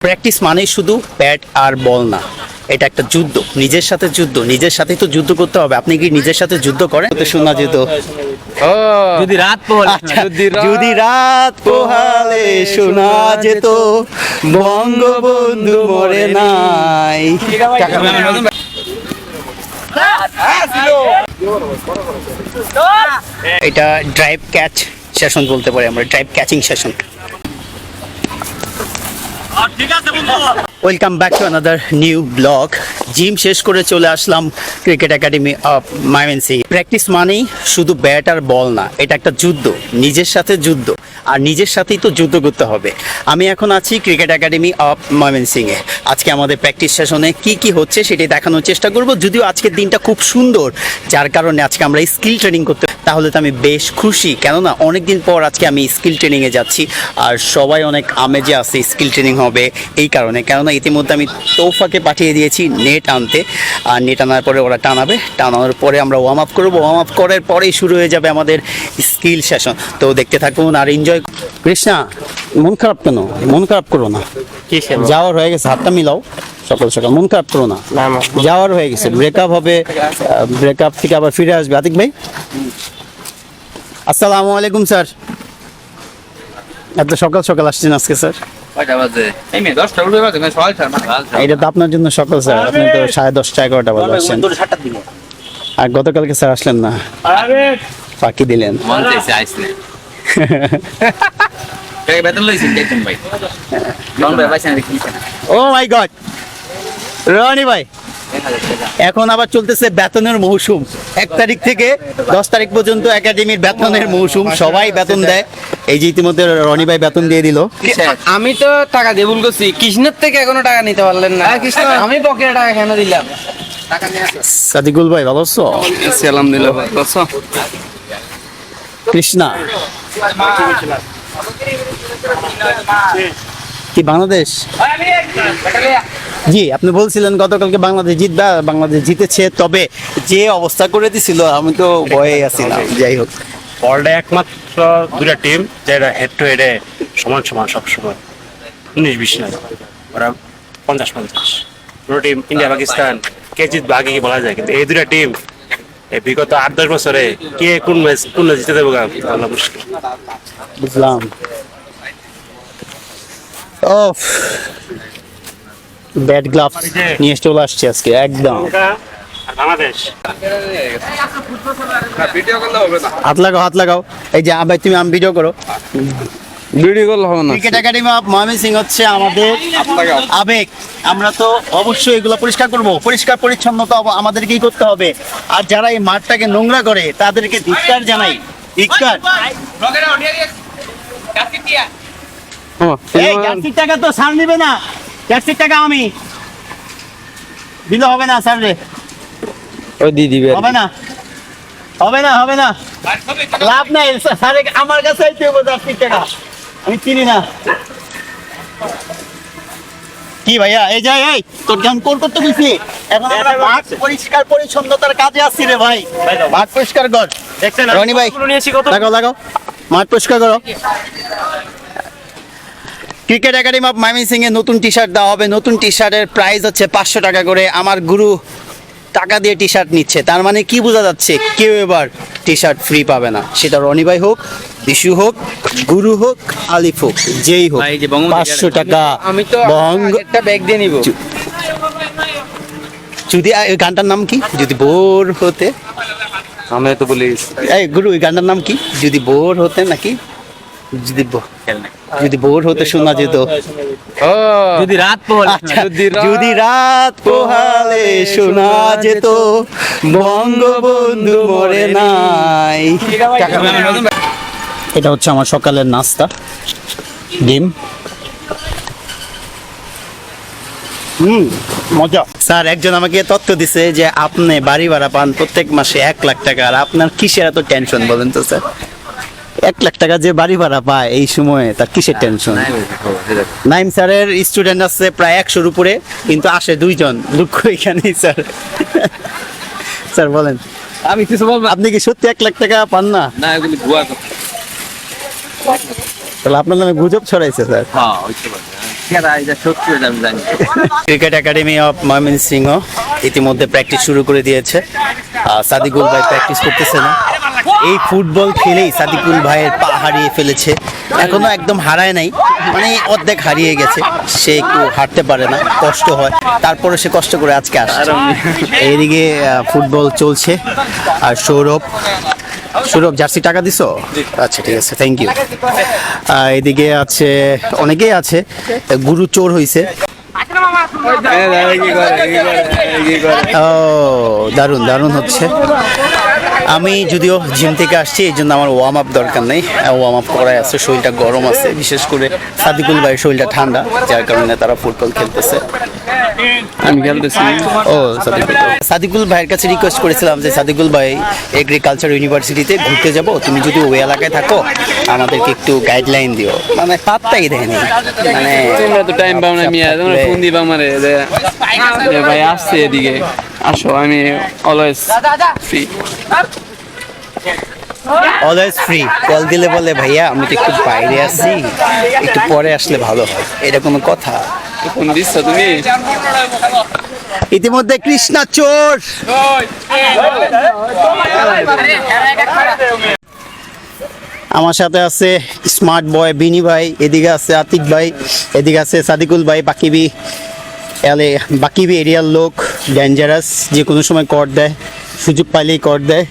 Practice মানেই শুধু bat আর বল না। এটা একটা যুদ্ধ। নিজের সাথে যুদ্ধ। নিজের সাথেই তো যুদ্ধ করতে হবে। আপনি কি নিজের সাথে যুদ্ধ করেন? তো শোনা যেত। যদি রাত আচ্ছা, যদি রাত পোহালে শোনা যেত। বঙ্গবন্ধু মরে নাই। এটা ড্রাইভ ক্যাচ সেশন বলতে পারি আমরা। Drive catching session welcome back to another new blog gym শেষ করে চলে আসলাম cricket academy of Mymensingh practice মানেই শুধু ব্যাট আর বল না, এটা একটা যুদ্ধ, নিজের সাথে যুদ্ধ, আর নিজের সাথেই তো যুদ্ধ করতে হবে। আমি এখন আছি ক্রিকেট একাডেমি অফ ময়মনসিংহে আজকে আমাদের প্র্যাকটিস সেশনে কি কি হচ্ছে সেটাই দেখানোর চেষ্টা করব, যদিও আজকের দিনটা খুব সুন্দর, যার কারণে আজকে আমরা স্কিল ট্রেনিং করতে তাহলে তো আমি বেশ খুশি। কেননা অনেকদিন পর আজকে আমি স্কিল ট্রেনিংয়ে যাচ্ছি আর সবাই অনেক আমেজে আছে স্কিল ট্রেনিং হবে এই কারণে। কেননা ইতিমধ্যে আমি তৌফাকে পাঠিয়ে দিয়েছি নেট আনতে আর নেট আনার পরে ওরা টানাবে। টানানোর পরে আমরা ওয়ার্ম আপ করব। ওয়ার্ম আপ করার পরেই শুরু হয়ে যাবে আমাদের স্কিল সেশন। তো দেখতে থাকুন আর এনজয় কৃষ্ণা মন খারাপ কেন? মন খারাপ করো না। যাওয়ার হয়ে গেছে হাতটা মিলাও। সকাল সকাল মন খারাপ করো না। যাওয়ার হয়ে গেছে। ব্রেকআপ হবে ব্রেকআপ থেকে আবার ফিরে আসবে। আতিক ভাই? আসসালামু আলাইকুম স্যার। এত সকাল সকাল আসছেন আজকে স্যার। এটা তো আপনার জন্য সকাল স্যার। আপনি তো সাড়ে দশটা এগারোটা বাজে আসছেন। আর গতকালকে স্যার আসলেন না। ফাঁকি দিলেন। ও মাই গড। রনি ভাই এখন আবার চলতেছে বেতনের মৌসুম। এক তারিখ থেকে দশ তারিখ পর্যন্ত একাডেমির বেতনের মৌসুম। সবাই বেতন দেয়। এই যে ইতিমধ্যে রনি ভাই বেতন দিয়ে দিল। আমি তো টাকা দিয়ে ভুল করছি। কৃষ্ণের থেকে এখনও টাকা নিতে পারলেন না। আমি পকেটে টাকা কেন দিলাম? সাদিকুল ভাই ভালো আছো? আলহামদুলিল্লাহ কৃষ্ণা। কি বাংলাদেশ? জি আপনি বলছিলেন গতকালকে বাংলাদেশ জিতবে বাংলাদেশ জিতেছে। তবে যে অবস্থা করে দিছিল আমি তো ভয়ে আছিলাম। যাই হোক। ওয়ার্ল্ডে একমাত্র দুটা টিম যেটা হেড টু হেডে সমান সমান সবসময় উনিশ বিশ নয় ওরা পঞ্চাশ পঞ্চাশ। দুটো টিম ইন্ডিয়া পাকিস্তান কে জিতবে আগে কি বলা যায়? কিন্তু এই দুটা টিম এই বিগত আট দশ বছরে কে কোন ম্যাচ কোন ম্যাচ জিতে দেবো বলা মুশকিল। বুঝলাম। ও ব্যাট গ্লাভস নিয়ে চলে আসছে আজকে একদম। আর বাংলাদেশ। ভিডিও করলে হবে না হাত লাগাও হাত লাগাও। এই যে ভাই তুমি আমি ভিডিও করো। ভিডিও করলে হবে না। ক্রিকেট একাডেমি অফ ময়মনসিংহ হচ্ছে আমাদের আবেগ। আমরা তো অবশ্যই এগুলো পরিষ্কার করব। পরিষ্কার পরিচ্ছন্নতা আমাদেরকেই করতে হবে। আর যারা এই মাঠটাকে নোংরা করে তাদেরকে ধিক্কার জানাই। ধিক্কার। এই টাকা তো সার নিবে না। ট্যাক্সির টাকা আমি। দিলে হবে না স্যার রে। ওই দিয়ে দিবে হবে না। হবে না হবে না। লাভ নাই স্যার আমার কাছে ট্যাক্সির টাকা আমি চিনি না। কি ভাইয়া এই যাই এই তোর কেমন কোন করতে গেছি এখন আমরা মাঠ পরিষ্কার পরিচ্ছন্নতার কাজে আসছি রে ভাই। মাঠ পরিষ্কার কর। দেখছেন রনি ভাই লাগাও লাগাও। মাঠ পরিষ্কার করো। ক্রিকেট একাডেমি অফ ময়মনসিংহে নতুন টি শার্ট দেওয়া হবে। নতুন টি শার্টের প্রাইস হচ্ছে পাঁচশো টাকা করে। আমার গুরু টাকা দিয়ে টি শার্ট নিচ্ছে। তার মানে কি বোঝা যাচ্ছে? কেউ এবার টি শার্ট ফ্রি পাবে না। সেটা রনি ভাই হোক বিশু হোক গুরু হোক আলিফ হোক যেই হোক। পাঁচশো টাকা আমি তো একটা ব্যাগ দিয়ে নিব। যদি গানটার নাম কি? যদি বোর হতে। আমি তো বলি এই গুরু এই গানটার নাম কি? যদি বোর হতে নাকি? যদি যদি বোর হতে শোনা যেত। যদি রাত আচ্ছা, যদি রাত- যদি রাত পোহালে শোনা যেত। বঙ্গবন্ধু মরে নাই। এটা হচ্ছে আমার সকালের নাস্তা। ডিম। হুম মজা। স্যার একজন আমাকে তথ্য দিছে যে আপনি বাড়ি ভাড়া পান প্রত্যেক মাসে এক লাখ টাকা। আর আপনার কিসের এত টেনশন বলেন তো স্যার? এক লাখ টাকা যে বাড়ি ভাড়া পায় এই সময়ে তার কিসের টেনশন নাইম স্যারের স্টুডেন্ট আছে প্রায় একশোর উপরে কিন্তু আসে দুইজন। দুঃখ এখানেই স্যার। স্যার বলেন। আমি কিছু বলব? আপনি কি সত্যি এক লাখ টাকা পান না? না এগুলি ভুয়া কথা। তাহলে আপনার নামে গুজব ছড়াইছে স্যার। হ্যাঁ হ্যাঁ। হয়ে ক্রিকেট একাডেমি অফ ময়মনসিংহ ইতিমধ্যে প্র্যাকটিস শুরু করে দিয়েছে। সাদিকুল ভাই প্র্যাকটিস করতেছে না। এই ফুটবল খেলেই সাদিকুল ভাইয়ের পা হারিয়ে ফেলেছে। এখনও একদম হারায় নাই মানে অর্ধেক হারিয়ে গেছে। সে একটু হারতে পারে না কষ্ট হয়। তারপরে সে কষ্ট করে আজকে আসছে। এইদিকে আহ, ফুটবল চলছে। আর সৌরভ সৌরভ জার্সি টাকা দিছো? আচ্ছা ঠিক আছে থ্যাংক ইউ এদিকে আছে অনেকেই আছে গুরু চোর হইছে। ও দারুণ দারুণ হচ্ছে। আমি যদিও জিম থেকে আসছি এই জন্য আমার ওয়ার্ম আপ দরকার নেই। ওয়ার্ম আপ করাই আছে শরীরটা গরম আছে বিশেষ করে সাদিকুল ভাইয়ের শরীরটা ঠান্ডা যার কারণে তারা ফুটবল খেলতেছে। আমি খেলতেছি। ও সাদিকুল। সাদিকুল ভাইয়ের কাছে রিকোয়েস্ট করেছিলাম যে সাদিকুল ভাই এগ্রিকালচার ইউনিভার্সিটিতে ঘুরতে যাব তুমি যদি ওই এলাকায় থাকো আমাদেরকে একটু গাইডলাইন দিও। মানে পাত্তাই দেয়নি। মানে তোমরা তো টাইম পাও না মিয়া তোমরা ফোন দিবা আমারে ভাই আসছে এদিকে। আসো আমি always free always free call দিলে বলে ভাইয়া আমি তো একটু বাইরে আছি একটু পরে আসলে ভালো হয়। এটা কোনো কথা। ফোন দিচ্ছ তুমি? ইতিমধ্যে কৃষ্ণা চোর। আমার সাথে আছে স্মার্ট বয় বিনি ভাই এদিকে আছে আতিক ভাই এদিকে আছে সাদিকুল ভাই বাকিবি এলে বাকিবি এরিয়ার লোক। ডেঞ্জারাস যে কোনো সময় কর দেয় সুযোগ পাইলেই কর দেয়।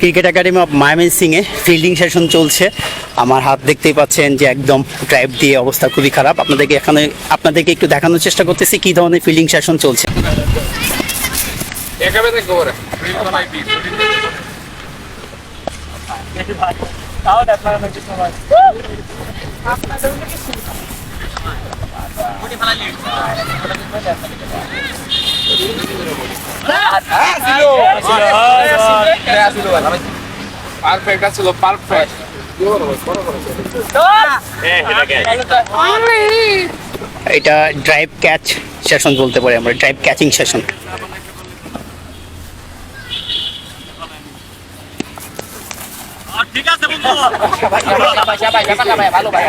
Cricket academy of Mymensingh এ ফিল্ডিং সেশন চলছে। আমার হাত দেখতেই পাচ্ছেন যে একদম ড্রাইভ দিয়ে অবস্থা খুবই খারাপ। আপনাদেরকে এখানে আপনাদেরকে একটু দেখানোর চেষ্টা করতেছি কি ধরনের ফিল্ডিং সেশন চলছে। পারফেক্ট ছিল পারফেক্ট এটা ড্রাইভ ক্যাচ সেশন বলতে পারি আমরা ড্রাইভ ক্যাচিং সেশন ভালো ভাই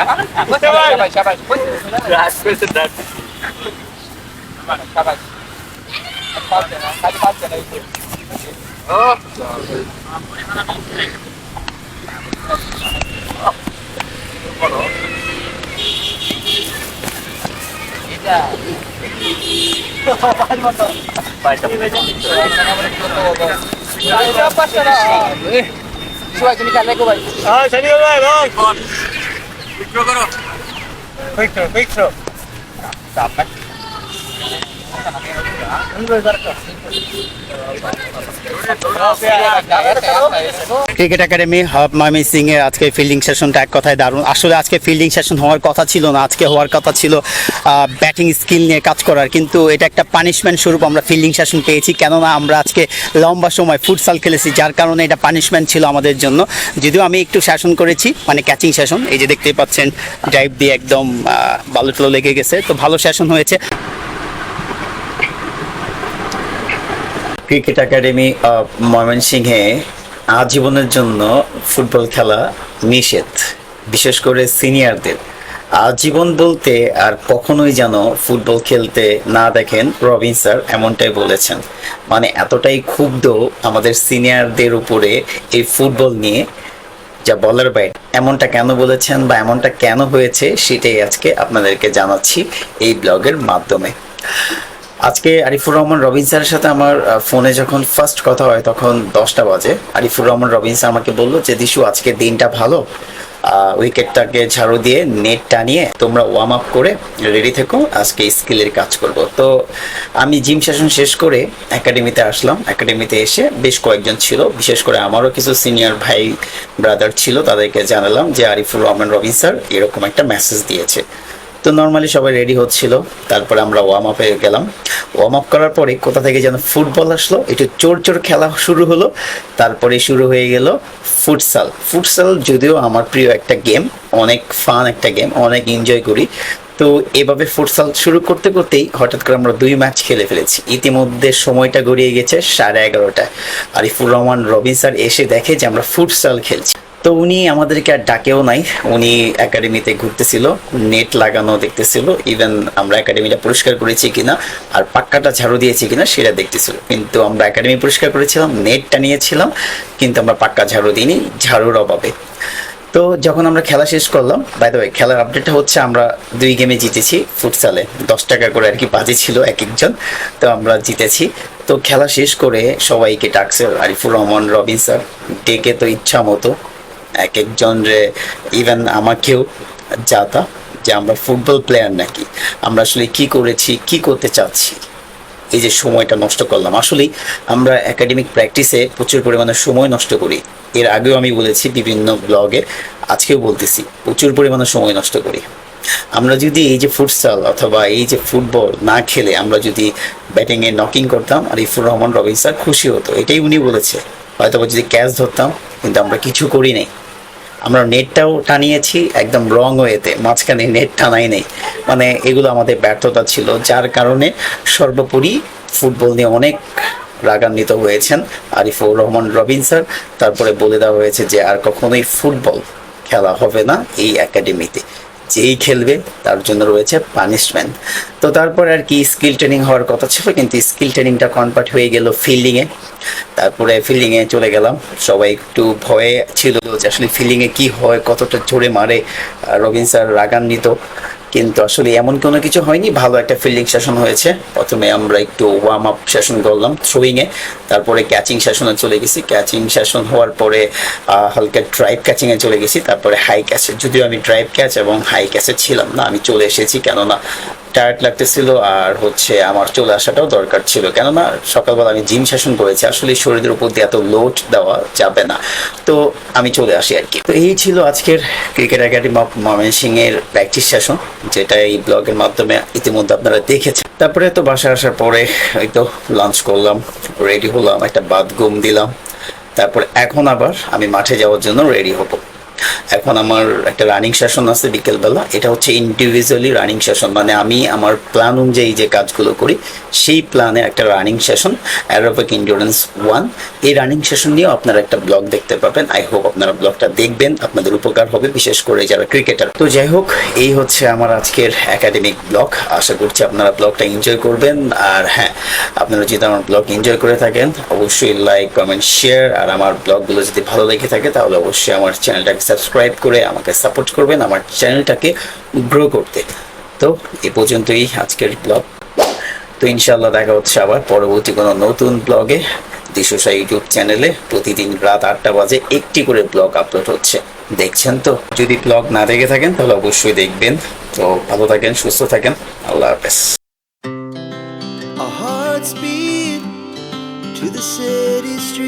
তুমি খেলে গো ভাই? ক্রিকেট একাডেমি হব মামি সিং এর আজকে ফিল্ডিং সেশনটা এক কথায় দারুণ। আসলে আজকে ফিল্ডিং সেশন হওয়ার কথা ছিল না, আজকে হওয়ার কথা ছিল ব্যাটিং স্কিল নিয়ে কাজ করার। কিন্তু এটা একটা পানিশমেন্ট স্বরূপ আমরা ফিল্ডিং সেশন পেয়েছি, কেননা আমরা আজকে লম্বা সময় ফুটসাল খেলেছি, যার কারণে এটা পানিশমেন্ট ছিল আমাদের জন্য। যদিও আমি একটু শাসন করেছি মানে ক্যাচিং সেশন এই যে দেখতেই পাচ্ছেন ড্রাইভ দিয়ে একদম বালু টালু লেগে গেছে। তো ভালো সেশন হয়েছে। ক্রিকেট একাডেমি অফ ময়মনসিংহে আজীবনের জন্য ফুটবল খেলা নিষেধ, বিশেষ করে সিনিয়রদের। আজীবন বলতে আর কখনোই যেন ফুটবল খেলতে না দেখেন রবিন স্যার, এমনটাই বলেছেন। মানে এতটাই ক্ষুব্ধ আমাদের সিনিয়রদের উপরে এই ফুটবল নিয়ে, যা বলার বাইরে। এমনটা কেন বলেছেন বা এমনটা কেন হয়েছে, সেটাই আজকে আপনাদেরকে জানাচ্ছি এই ব্লগের মাধ্যমে। আজকে আরিফুর রহমান রবিন স্যারের সাথে আমার ফোনে যখন ফার্স্ট কথা হয় তখন দশটা বাজে। আরিফুর রহমান রবিন স্যার আমাকে বলল, যে দিশু, আজকে দিনটা ভালো। উইকেটটাকে ঝাড়ু দিয়ে নেট টানিয়ে তোমরা ওয়ার্ম আপ করে রেডি থেকো। আজকে স্কিলের কাজ করব। তো আমি জিম সেশন শেষ করে একাডেমিতে আসলাম। একাডেমিতে এসে বেশ কয়েকজন ছিল। বিশেষ করে আমারও কিছু সিনিয়র ভাই ব্রাদার ছিল, তাদেরকে জানালাম যে আরিফুর রহমান রবিন স্যার এরকম একটা মেসেজ দিয়েছে। তো নর্মালি সবাই রেডি হচ্ছিল। তারপরে আমরা ওয়ার্ম আপে গেলাম। ওয়ার্ম আপ করার পরে কোথা থেকে যেন ফুটবল আসলো, একটু চোর চোর খেলা শুরু হলো। তারপরে শুরু হয়ে গেল ফুটসাল ফুটসাল যদিও আমার প্রিয় একটা গেম অনেক ফান একটা গেম অনেক এনজয় করি। তো এভাবে ফুটসাল শুরু করতে করতেই হঠাৎ করে আমরা দুই ম্যাচ খেলে ফেলেছি। ইতিমধ্যে সময়টা গড়িয়ে গেছে সাড়ে এগারোটায়। আরিফুর রহমান, রবিন স্যার এসে দেখে যে আমরা ফুটসাল খেলছি। তো উনি আমাদেরকে আর ডাকেও নাই। উনি একাডেমিতে ঘুরতেছিল নেট লাগানো দেখতেছিল ইভেন আমরা একাডেমিটা পরিষ্কার করেছি কিনা আর পাক্কাটা ঝাড়ু দিয়েছি কিনা সেটা দেখতেছিল। কিন্তু আমরা একাডেমি পরিষ্কার করেছিলাম নেটটা নিয়েছিলাম, কিন্তু আমরা পাক্কা ঝাড়ু দিইনি, ঝাড়ুর অভাবে। তো যখন আমরা খেলা শেষ করলাম বাই দ্য ওয়ে খেলার আপডেটটা হচ্ছে আমরা দুই গেমে জিতেছি ফুটসালে দশ টাকা করে আর কি বাজে ছিল এক একজন তো আমরা জিতেছি। তো খেলা শেষ করে সবাইকে ডাকছে আরিফুর রহমান, রবিন স্যার ডেকে তো ইচ্ছা মতো এক একজন রে ইভেন আমাকেও যাতা যে আমরা ফুটবল প্লেয়ার নাকি। আমরা আসলে কি করেছি, কি করতে চাচ্ছি? এই যে সময়টা নষ্ট করলাম। আসলেই আমরা একাডেমিক প্র্যাকটিসে প্রচুর পরিমাণে সময় নষ্ট করি। এর আগেও আমি বলেছি বিভিন্ন ব্লগে আজকেও বলতেছি, প্রচুর পরিমাণে সময় নষ্ট করি। আমরা যদি এই যে ফুটসাল অথবা এই যে ফুটবল না খেলে, আমরা যদি ব্যাটিংয়ে নকিং করতাম আর ইফুর রহমান রবিন স্যার খুশি হতো, এটাই উনি বলেছে। হয়তো যদি ক্যাচ ধরতাম, কিন্তু আমরা কিছু করি নাই। আমরা নেটটাও টানিয়েছি একদম রং ওয়েতে মাঝখানে নেট টানাই নেই। মানে এগুলো আমাদের ব্যর্থতা ছিল, যার কারণে সর্বোপরি ফুটবল নিয়ে অনেক রাগান্বিত হয়েছেন আরিফুর রহমান, রবিন স্যার তারপরে বলে দেওয়া হয়েছে যে আর কখনোই ফুটবল খেলা হবে না এই একাডেমিতে যেই খেলবে, তার জন্য রয়েছে পানিশমেন্ট তো তারপর আর কি স্কিল ট্রেনিং হওয়ার কথা ছিল, কিন্তু স্কিল ট্রেনিংটা কনভার্ট হয়ে গেল ফিল্ডিংয়ে তারপরে ফিল্ডিংয়ে চলে গেলাম। সবাই একটু ভয়ে ছিল যে আসলে ফিল্ডিংয়ে কী হয়, কতটা জোরে মারে। রবিন স্যার রাগান্বিত। কিন্তু আসলে এমন কোনো কিছু হয়নি। ভালো একটা ফিল্ডিং সেশন হয়েছে। প্রথমে আমরা একটু ওয়ার্ম আপ সেশন করলাম থ্রোয়িংয়ে তারপরে ক্যাচিং সেশনে চলে গেছি। ক্যাচিং সেশন হওয়ার পরে হালকা ড্রাইভ ক্যাচিংয়ে চলে গেছি। তারপরে হাই ক্যাচে যদিও আমি ড্রাইভ ক্যাচ এবং হাই ক্যাচে ছিলাম না, আমি চলে এসেছি কেননা টায়ার্ড লাগতেছিল আর হচ্ছে আমার চলে আসাটাও দরকার ছিল। কেননা সকালবেলা আমি জিম সেশন করেছি। আসলে শরীরের উপর দিয়ে এত লোড দেওয়া যাবে না। তো আমি চলে আসি আর কি। তো এই ছিল আজকের ক্রিকেট একাডেমি অফ ময়মনসিং এর প্র্যাকটিস সেশন যেটা এই ব্লগের মাধ্যমে ইতিমধ্যে আপনারা দেখেছেন। তারপরে তো বাসায় আসার পরে ওই তো লাঞ্চ করলাম রেডি হলাম, একটা বাদ গুম দিলাম। তারপর এখন আবার আমি মাঠে যাওয়ার জন্য রেডি হব। এখন আমার একটা রানিং সেশন আছে বিকেলবেলা। এটা হচ্ছে ইন্ডিভিজুয়ালি রানিং সেশন মানে আমি আমার প্ল্যান অনুযায়ী যে কাজগুলো করি, সেই প্ল্যানে একটা running session aerobic endurance one এই রানিং সেশন নিয়েও আপনারা একটা ব্লগ দেখতে পাবেন। আই হোপ আপনারা ব্লগটা দেখবেন, আপনাদের উপকার হবে, বিশেষ করে যারা ক্রিকেটার তো যাই হোক, এই হচ্ছে আমার আজকের একাডেমিক ব্লগ আশা করছি আপনারা ব্লগটা এনজয় করবেন। আর হ্যাঁ আপনারা যদি আমার ব্লগ এনজয় করে থাকেন, অবশ্যই লাইক কমেন্ট শেয়ার আর আমার ব্লগগুলো যদি ভালো লেগে থাকে, তাহলে অবশ্যই আমার চ্যানেলটাকে সাবস্ক্রাইব করে আমাকে সাপোর্ট করবেন, আমার চ্যানেলটাকে গ্রো করতে। তো এ পর্যন্তই আজকের ব্লগ তো ইনশাল্লাহ দেখা হচ্ছে আবার পরবর্তী কোনো নতুন ব্লগে দিশুসা ইউটিউব চ্যানেলে প্রতিদিন রাত আটটা বাজে একটি করে ব্লগ আপলোড হচ্ছে। দেখছেন তো? যদি ব্লগ না দেখে থাকেন, তাহলে অবশ্যই দেখবেন। তো ভালো থাকেন, সুস্থ থাকেন। আল্লাহ হাফেজ। To the city streets.